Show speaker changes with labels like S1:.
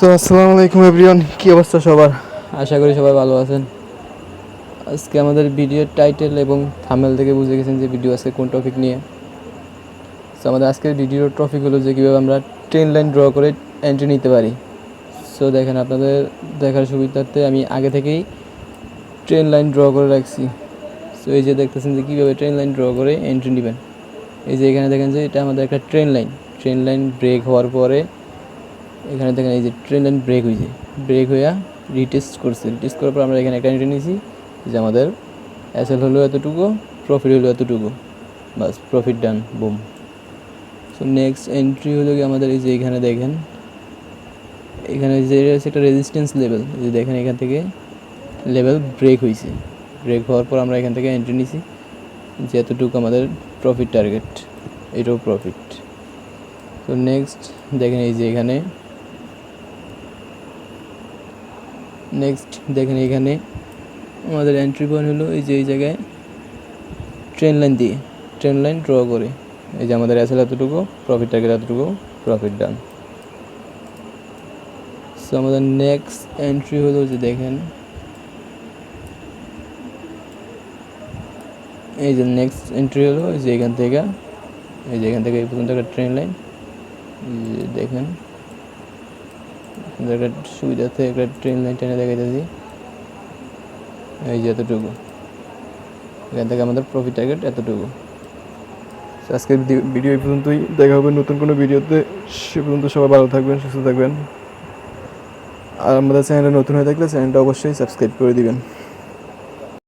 S1: তো আসসালামু আলাইকুম এভরিওয়ান কী অবস্থা সবার? আশা করি সবাই ভালো আছেন। আজকে আমাদের ভিডিওর টাইটেল এবং থামেল থেকে বুঝে গেছেন যে ভিডিও আজকে কোন টপিক নিয়ে। সো আমাদের আজকের ভিডিওর টপিক হলো যে কীভাবে আমরা ট্রেন লাইন ড্র করে এন্ট্রি নিতে পারি। সো দেখেন আপনাদের দেখার সুবিধার্থে আমি আগে থেকেই ট্রেন লাইন ড্র করে রাখছি। সো এই যে দেখতেছেন যে কীভাবে ট্রেন লাইন ড্র করে এন্ট্রি নেবেন। এই যে এখানে দেখেন যে এটা আমাদের একটা trend line trend line break হওয়ার পরে এখানে দেখেন এই যে ট্রেন লাইন ব্রেক হয়েছে ব্রেক হইয়া রিটেস্ট করছে। রিটেস্ট করার পর আমরা এখানে একটা এন্ট্রি নিয়েছি যে আমাদের এসএল হলো এতটুকু প্রফিট হলো এতটুকু। বাস profit done boom so next entry হলো কি আমাদের এই যে এখানে দেখেন। এখানে যে আছে একটা রেজিস্ট্যান্স লেভেল যে দেখেন এখান থেকে লেভেল ব্রেক হয়েছে ব্রেক হওয়ার পর আমরা এখান থেকে এন্ট্রি নিছি যে এতটুকু আমাদের প্রফিট টার্গেট এটাও প্রফিট তো নেক্সট দেখেন এই যে এখানে নেক্সট দেখেন এখানে আমাদের এন্ট্রি পয়েন্ট হলো এই যে এই জায়গায় ট্রেন লাইন দিয়ে ট্রেন লাইন ড্র করে। এই যে আমাদের অ্যাসেল এতটুকু প্রফিট টার্গেট এতটুকু প্রফিট ডান সো আমাদের নেক্সট এন্ট্রি হলো যে দেখেন, এই যে নেক্সট এন্ট্রি হলো এই যে এখান থেকে, এই যে এখান থেকে এই পর্যন্ত একটা ট্রেন লাইন দেখেন আপনাদের একটা সুবিধার্থে একটা ট্রেন লাইন টেনে দেখাইতেছি। এই যে এতটুকু। এখান থেকে আমাদের প্রফিট টার্গেট এতটুকু। আজকের ভিডিও এই পর্যন্তই। দেখা হবে নতুন কোনো ভিডিওতে। সে পর্যন্ত সবাই ভালো থাকবেন, সুস্থ থাকবেন। আর আমাদের চ্যানেলে নতুন হয়ে থাকলে চ্যানেলটা অবশ্যই সাবস্ক্রাইব করে দিবেন।